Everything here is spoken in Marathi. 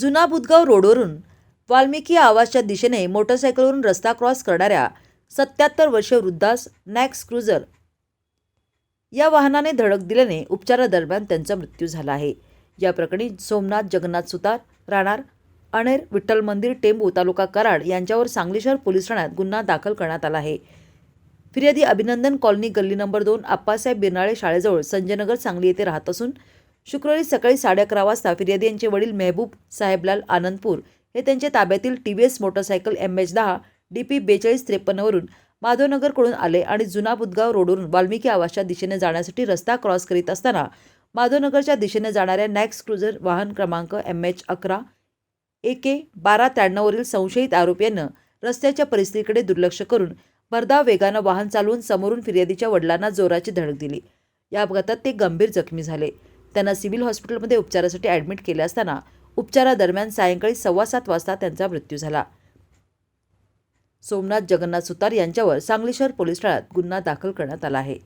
जुना बुधगाव रोडवरून वाल्मिकी आवाजच्या दिशेने मोटरसायकलवरून रस्ता क्रॉस करणाऱ्या सत्याहत्तर वर्षीय वृद्धास नॅक्स क्रुझर या वाहनाने धडक दिल्याने उपचारादरम्यान त्यांचा मृत्यू झाला आहे. या प्रकरणी सोमनाथ जगन्नाथ सुतार राहणार अणेर विठ्ठल मंदिर टेंबू तालुका कराड यांच्यावर सांगली शहर पोलीस ठाण्यात गुन्हा दाखल करण्यात आला आहे. फिर्यादी अभिनंदन कॉलनी गल्ली नंबर दोन आप्पासाहेब बिरनाळे शाळेजवळ संजयनगर सांगली येथे राहत असून शुक्रवारी सकाळी साडे अकरा वाजता फिर्यादी यांचे वडील मेहबूब साहेबलाल आनंदपूर हे त्यांच्या ताब्यातील T V S motorcycle M H दहा डी पी बेचाळीस त्रेपन्नवरून माधवनगरकडून आले आणि जुना बुदगाव रोडवरून वाल्मिकी आवासच्या दिशेने जाण्यासाठी रस्ता क्रॉस करीत असताना माधवनगरच्या दिशेने जाणाऱ्या नॅक्स क्रुझर वाहन क्रमांक एम एच अकरा ए के बारा त्र्याण्णववरील संशयित आरोपीनं रस्त्याच्या परिस्थितीकडे दुर्लक्ष करून भरधाव वेगानं वाहन चालवून समोरून फिर्यादीच्या वडिलांना जोराची धडक दिली. या अपघातात ते गंभीर जखमी झाले. त्यांना सिव्हिल हॉस्पिटलमध्ये उपचारासाठी ॲडमिट केले असताना उपचारादरम्यान सायंकाळी सव्वा सात वाजता त्यांचा मृत्यू झाला. सोमनाथ जगन्नाथ सुतार यांच्यावर सांगली शहर पोलीस ठाण्यात गुन्हा दाखल करण्यात आला आहे.